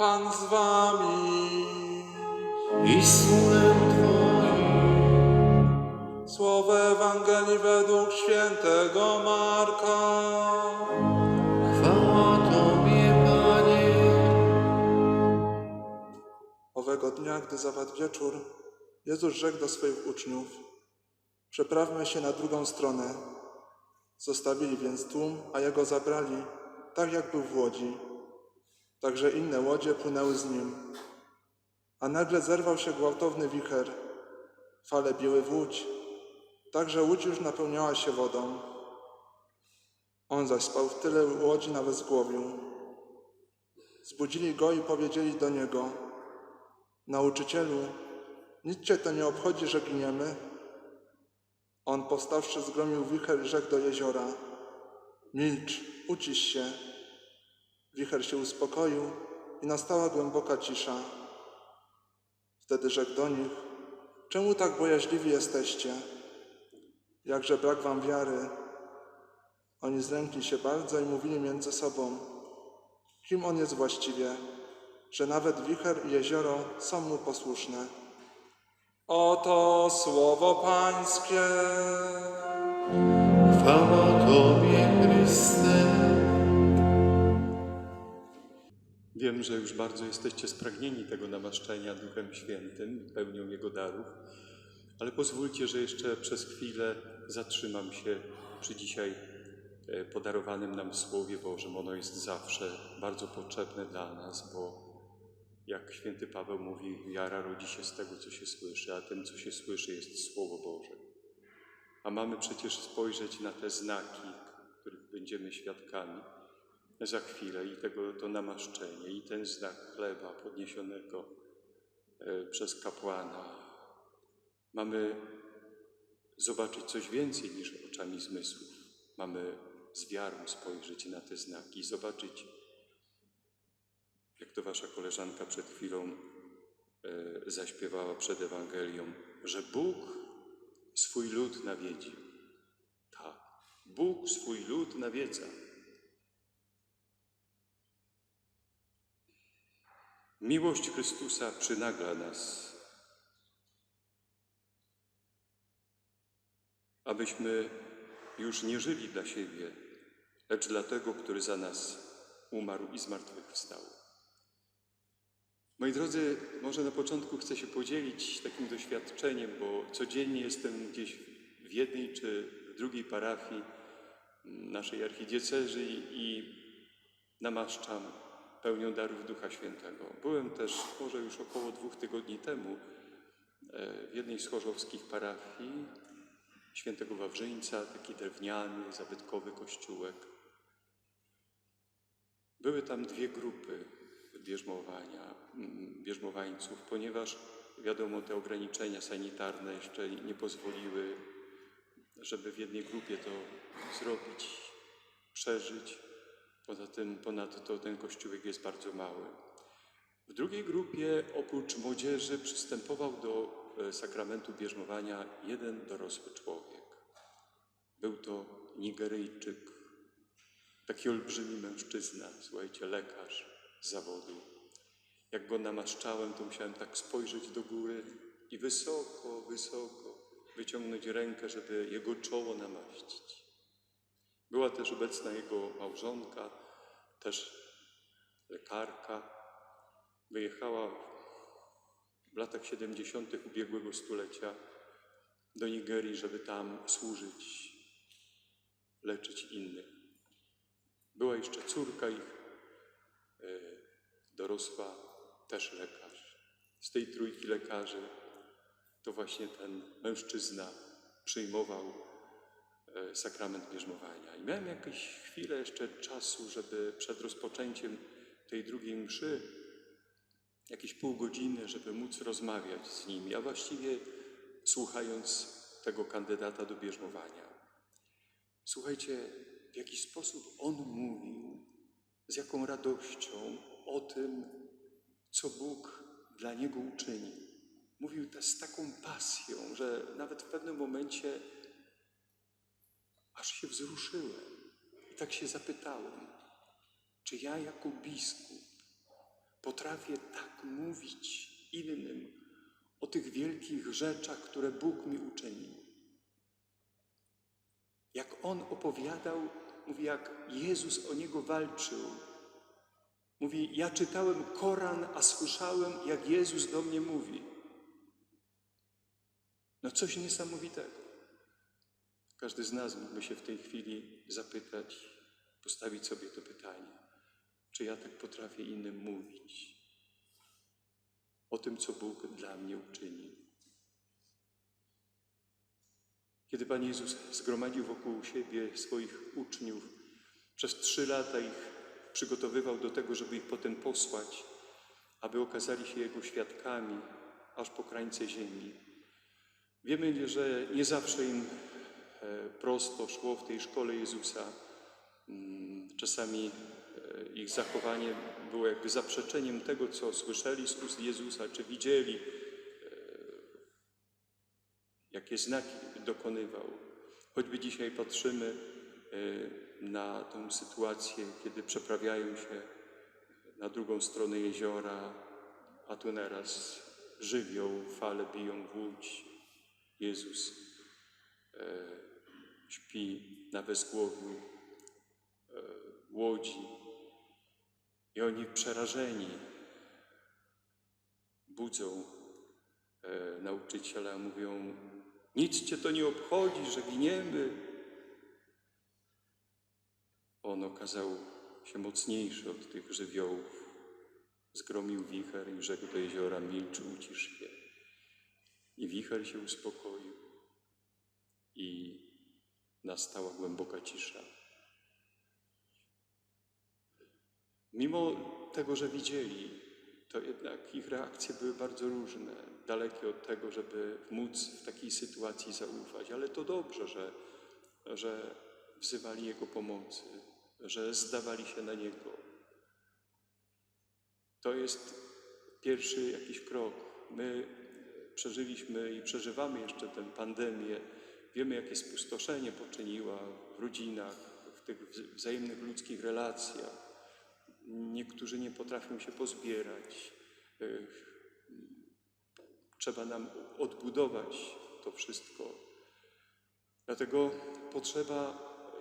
Pan z wami. i Duchem Twoim. Słowo Ewangelii według świętego Marka. Chwała Tobie, Panie. Owego dnia, gdy zapadł wieczór, Jezus rzekł do swoich uczniów: Przeprawmy się na drugą stronę. Zostawili więc tłum, a jego zabrali, tak jak był w łodzi. Także inne łodzie płynęły z nim. A nagle zerwał się gwałtowny wicher. Fale biły w łódź, tak że łódź już napełniała się wodą. On zaś spał w tyle łodzi na wezgłowiu. Zbudzili go i powiedzieli do niego: Nauczycielu, nic cię to nie obchodzi, że giniemy? On powstawszy zgromił wicher i rzekł do jeziora: Milcz, ucisz się. Wicher się uspokoił i nastała głęboka cisza. Wtedy rzekł do nich: Czemu tak bojaźliwi jesteście? Jakże brak wam wiary? Oni zlękli się bardzo i mówili między sobą: Kim on jest właściwie? że nawet wicher i jezioro są mu posłuszne. Oto słowo Pańskie. Chwała Tobie, Chryste. Wiem, że już bardzo jesteście spragnieni tego namaszczenia Duchem Świętym, pełnią Jego darów, ale pozwólcie, że jeszcze przez chwilę zatrzymam się przy dzisiaj e, podarowanym nam Słowie Bożym. Ono jest zawsze bardzo potrzebne dla nas, bo jak święty Paweł mówi, wiara rodzi się z tego, co się słyszy, a tym, co się słyszy, jest Słowo Boże. A mamy przecież spojrzeć na te znaki, których będziemy świadkami za chwilę i tego to namaszczenie, i ten znak chleba podniesionego e, przez kapłana. Mamy zobaczyć coś więcej niż oczami zmysłów. Mamy z wiarą spojrzeć na te znaki i zobaczyć, jak to wasza koleżanka przed chwilą e, zaśpiewała przed Ewangelią, że Bóg swój lud nawiedził. Tak, Bóg swój lud nawiedza. Miłość Chrystusa przynagla nas, abyśmy już nie żyli dla siebie, lecz dla tego, który za nas umarł i zmartwychwstał. Moi drodzy, może na początku chcę się podzielić takim doświadczeniem, bo codziennie jestem gdzieś w jednej czy w drugiej parafii naszej archidiecezy i namaszczam pełnią darów Ducha Świętego. Byłem też może już około dwóch tygodni temu e, w jednej z chorzowskich parafii świętego Wawrzyńca, taki drewniany, zabytkowy kościółek. Były tam dwie grupy bierzmowania, mm, bierzmowańców, ponieważ wiadomo, te ograniczenia sanitarne jeszcze nie pozwoliły, żeby w jednej grupie to zrobić, przeżyć. Poza tym, ponadto ten kościółek jest bardzo mały. W drugiej grupie, oprócz młodzieży, przystępował do e, sakramentu bierzmowania jeden dorosły człowiek. Był to Nigeryjczyk, taki olbrzymi mężczyzna, słuchajcie, lekarz z zawodu. Jak go namaszczałem, to musiałem tak spojrzeć do góry i wysoko, wysoko wyciągnąć rękę, żeby jego czoło namaścić. Też obecna jego małżonka, też lekarka. Wyjechała w latach 70. ubiegłego stulecia do Nigerii, żeby tam służyć, leczyć innych. Była jeszcze córka ich, e, dorosła, też lekarz. Z tej trójki lekarzy to właśnie ten mężczyzna przyjmował sakrament bierzmowania. I miałem jakieś chwilę jeszcze czasu, żeby przed rozpoczęciem tej drugiej mszy, jakieś pół godziny, żeby móc rozmawiać z nimi, a właściwie słuchając tego kandydata do bierzmowania. Słuchajcie, w jaki sposób on mówił, z jaką radością o tym, co Bóg dla niego uczyni. Mówił to z taką pasją, że nawet w pewnym momencie aż się wzruszyłem i tak się zapytałem, czy ja jako biskup potrafię tak mówić innym o tych wielkich rzeczach, które Bóg mi uczynił. Jak on opowiadał, mówi, jak Jezus o niego walczył. Mówi, ja czytałem Koran, a słyszałem, jak Jezus do mnie mówi. No coś niesamowitego. Każdy z nas mógłby się w tej chwili zapytać, postawić sobie to pytanie, czy ja tak potrafię innym mówić o tym, co Bóg dla mnie uczynił. Kiedy Pan Jezus zgromadził wokół siebie swoich uczniów, przez trzy lata ich przygotowywał do tego, żeby ich potem posłać, aby okazali się Jego świadkami aż po krańce ziemi. Wiemy, że nie zawsze im prosto szło w tej szkole Jezusa. Mm, Czasami e, ich zachowanie było jakby zaprzeczeniem tego, co słyszeli z ust Jezusa, czy widzieli, e, jakie znaki dokonywał. Choćby dzisiaj patrzymy e, na tą sytuację, kiedy przeprawiają się na drugą stronę jeziora, a tu naraz żywioł, fale biją w łódź. Jezus e, śpi na bezgłowiu e, łodzi i oni przerażeni budzą e, nauczyciela, mówią: Nic cię to nie obchodzi, że giniemy. On okazał się mocniejszy od tych żywiołów. Zgromił wicher i rzekł do jeziora: Milcz, ucisz. I wicher się uspokoił, i nastała głęboka cisza. Mimo tego, że widzieli, to jednak ich reakcje były bardzo różne, dalekie od tego, żeby móc w takiej sytuacji zaufać. Ale to dobrze, że, że wzywali Jego pomocy, że zdawali się na Niego. To jest pierwszy jakiś krok. My przeżyliśmy i przeżywamy jeszcze tę pandemię. Wiemy, jakie spustoszenie poczyniła w rodzinach, w tych wz- wzajemnych ludzkich relacjach. Niektórzy nie potrafią się pozbierać. Ech, Trzeba nam odbudować to wszystko. Dlatego potrzeba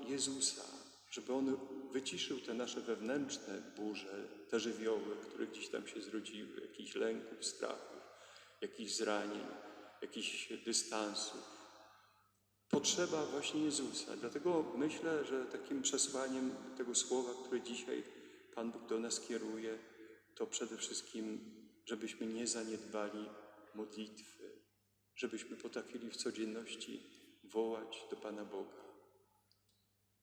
Jezusa, żeby On wyciszył te nasze wewnętrzne burze, te żywioły, które gdzieś tam się zrodziły, jakichś lęków, strachów, jakichś zranień, jakichś dystansów. Potrzeba właśnie Jezusa. Dlatego myślę, że takim przesłaniem tego słowa, które dzisiaj Pan Bóg do nas kieruje, to przede wszystkim, żebyśmy nie zaniedbali modlitwy, żebyśmy potrafili w codzienności wołać do Pana Boga.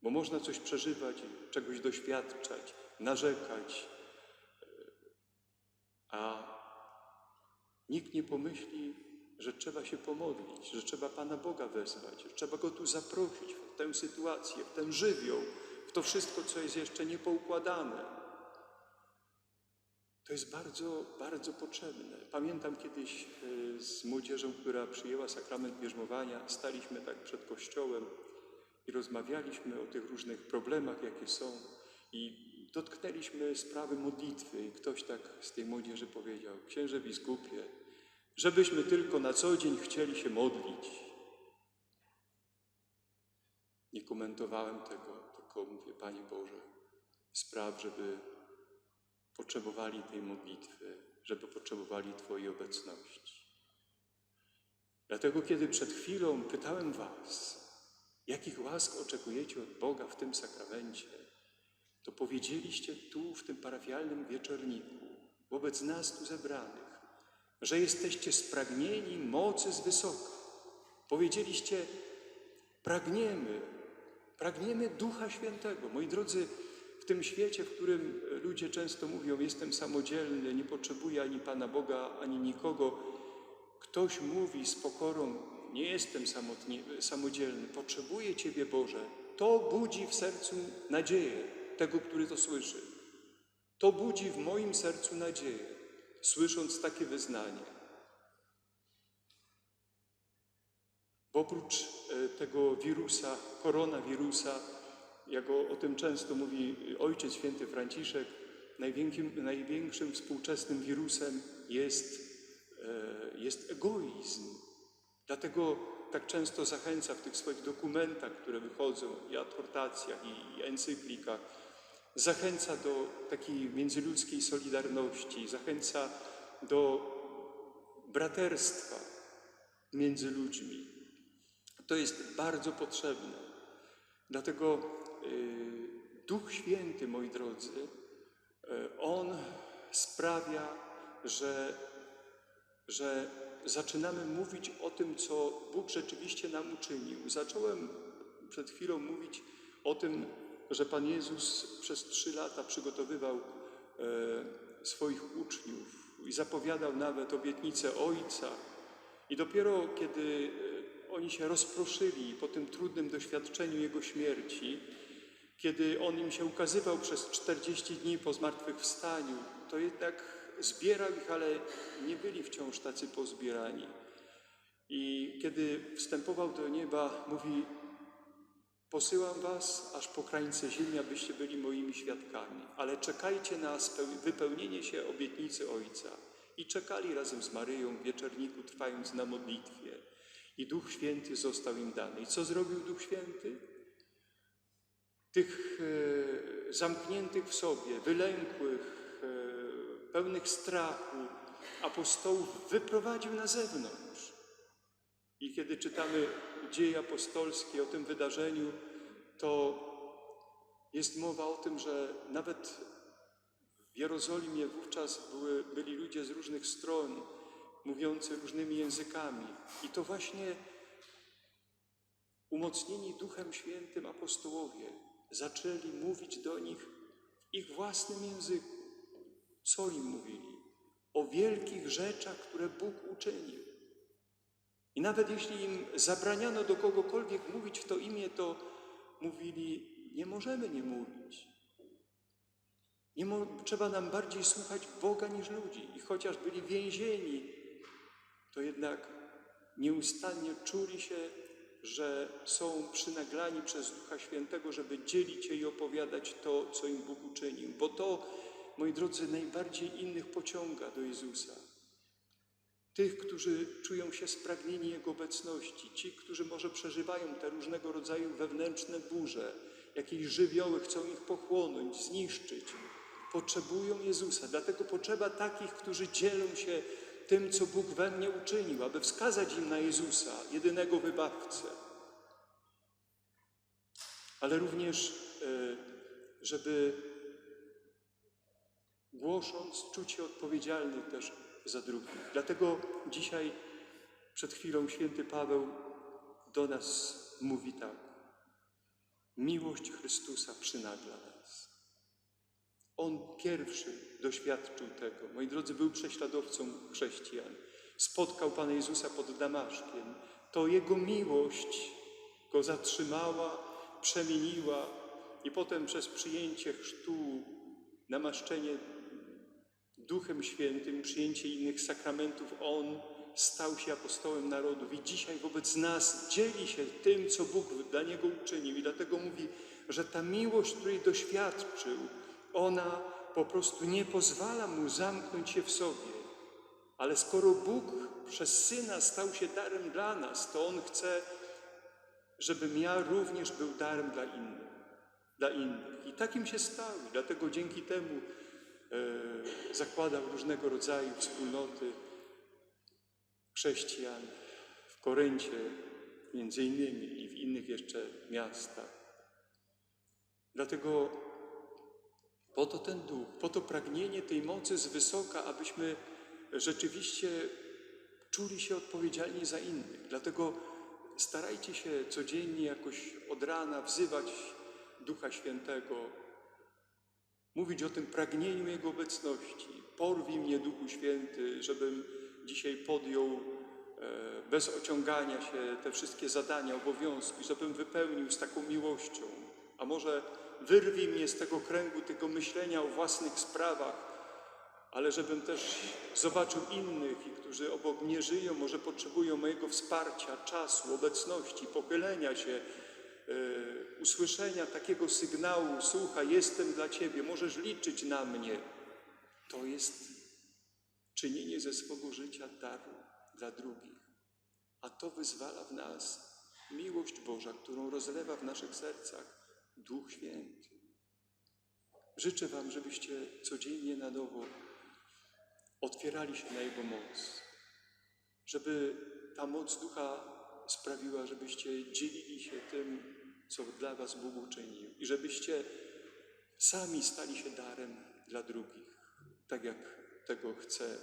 Bo można coś przeżywać, czegoś doświadczać, narzekać, a nikt nie pomyśli, że trzeba się pomodlić, że trzeba Pana Boga wezwać, że trzeba Go tu zaprosić w tę sytuację, w ten żywioł, w to wszystko, co jest jeszcze niepoukładane. To jest bardzo, bardzo potrzebne. Pamiętam kiedyś e, z młodzieżą, która przyjęła sakrament bierzmowania, staliśmy tak przed kościołem i rozmawialiśmy o tych różnych problemach, jakie są i dotknęliśmy sprawy modlitwy i ktoś tak z tej młodzieży powiedział, księże biskupie, żebyśmy tylko na co dzień chcieli się modlić. Nie komentowałem tego, tylko mówię, Panie Boże, spraw, żeby potrzebowali tej modlitwy, żeby potrzebowali Twojej obecności. Dlatego, kiedy przed chwilą pytałem Was, jakich łask oczekujecie od Boga w tym sakramencie, to powiedzieliście tu, w tym parafialnym wieczorniku, wobec nas tu zebranych, że jesteście spragnieni mocy z wysoka. Powiedzieliście, pragniemy, pragniemy Ducha Świętego. Moi drodzy, w tym świecie, w którym ludzie często mówią, jestem samodzielny, nie potrzebuję ani Pana Boga, ani nikogo, ktoś mówi z pokorą, nie jestem samotnie, samodzielny, potrzebuję Ciebie Boże. To budzi w sercu nadzieję tego, który to słyszy. To budzi w moim sercu nadzieję, słysząc takie wyznanie. Bo oprócz e, tego wirusa, koronawirusa, jak o, o tym często mówi Ojciec Święty Franciszek, największym, największym współczesnym wirusem jest, e, jest egoizm. Dlatego tak często zachęca w tych swoich dokumentach, które wychodzą, i adhortacjach, i, i encyklikach, zachęca do takiej międzyludzkiej solidarności, zachęca do braterstwa między ludźmi. To jest bardzo potrzebne. Dlatego y, Duch Święty, moi drodzy, y, On sprawia, że, że zaczynamy mówić o tym, co Bóg rzeczywiście nam uczynił. Zacząłem przed chwilą mówić o tym, że Pan Jezus przez trzy lata przygotowywał e, swoich uczniów i zapowiadał nawet obietnicę Ojca. I dopiero kiedy e, oni się rozproszyli po tym trudnym doświadczeniu Jego śmierci, kiedy On im się ukazywał przez 40 dni po zmartwychwstaniu, to jednak zbierał ich, ale nie byli wciąż tacy pozbierani. I kiedy wstępował do nieba, mówi: Posyłam was aż po krańce ziemi, abyście byli moimi świadkami, ale czekajcie na wypełnienie się obietnicy Ojca. I czekali razem z Maryją w wieczerniku, trwając na modlitwie. I Duch Święty został im dany. I co zrobił Duch Święty? Tych e, zamkniętych w sobie, wylękłych, e, pełnych strachu apostołów wyprowadził na zewnątrz. I kiedy czytamy dzieje apostolskie o tym wydarzeniu, to jest mowa o tym, że nawet w Jerozolimie wówczas były, byli ludzie z różnych stron, mówiący różnymi językami. I to właśnie umocnieni Duchem Świętym apostołowie zaczęli mówić do nich w ich własnym języku. Co im mówili? O wielkich rzeczach, które Bóg uczynił. I nawet jeśli im zabraniano do kogokolwiek mówić w to imię, to mówili: Nie możemy nie mówić. Nie mo- trzeba nam bardziej słuchać Boga niż ludzi. I chociaż byli więzieni, to jednak nieustannie czuli się, że są przynaglani przez Ducha Świętego, żeby dzielić się i opowiadać to, co im Bóg uczynił. Bo to, moi drodzy, najbardziej innych pociąga do Jezusa. Tych, którzy czują się spragnieni Jego obecności, ci, którzy może przeżywają te różnego rodzaju wewnętrzne burze, jakieś żywioły chcą ich pochłonąć, zniszczyć, potrzebują Jezusa. Dlatego potrzeba takich, którzy dzielą się tym, co Bóg we mnie uczynił, aby wskazać im na Jezusa, jedynego wybawcę. Ale również, e, żeby głosząc, czuć się odpowiedzialny też za drugich. Dlatego dzisiaj, przed chwilą, święty Paweł do nas mówi tak. Miłość Chrystusa przynagla nas. On pierwszy doświadczył tego. Moi drodzy, był prześladowcą chrześcijan. Spotkał Pana Jezusa pod Damaszkiem. To Jego miłość go zatrzymała, przemieniła i potem przez przyjęcie chrztu, namaszczenie Duchem Świętym, przyjęcie innych sakramentów, On stał się apostołem narodów i dzisiaj wobec nas dzieli się tym, co Bóg dla Niego uczynił. I dlatego mówi, że ta miłość, której doświadczył, ona po prostu nie pozwala Mu zamknąć się w sobie. Ale skoro Bóg przez Syna stał się darem dla nas, to On chce, żebym ja również był darem dla innych. Dla innych. I takim się stał. Dlatego dzięki temu e, zakładał różnego rodzaju wspólnoty chrześcijan w Koryncie, między innymi i w innych jeszcze miastach. Dlatego po to ten duch, po to pragnienie tej mocy z wysoka, abyśmy rzeczywiście czuli się odpowiedzialni za innych. Dlatego starajcie się codziennie jakoś od rana wzywać Ducha Świętego, mówić o tym pragnieniu Jego obecności. Porwij mnie, Duchu Święty, żebym dzisiaj podjął e, bez ociągania się te wszystkie zadania, obowiązki, żebym wypełnił z taką miłością. A może wyrwij mnie z tego kręgu, tego myślenia o własnych sprawach, ale żebym też zobaczył innych, którzy obok mnie żyją, może potrzebują mojego wsparcia, czasu, obecności, pochylenia się, usłyszenia takiego sygnału, słuchaj, jestem dla Ciebie, możesz liczyć na mnie, to jest czynienie ze swego życia daru dla drugich. A to wyzwala w nas miłość Boża, którą rozlewa w naszych sercach Duch Święty. Życzę Wam, żebyście codziennie na nowo otwierali się na Jego moc, żeby ta moc Ducha sprawiła, żebyście dzielili się tym, co dla Was Bóg uczynił i żebyście sami stali się darem dla drugich, tak jak tego chce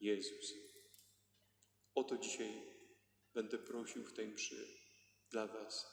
Jezus. O to dzisiaj będę prosił w tej mszy dla Was.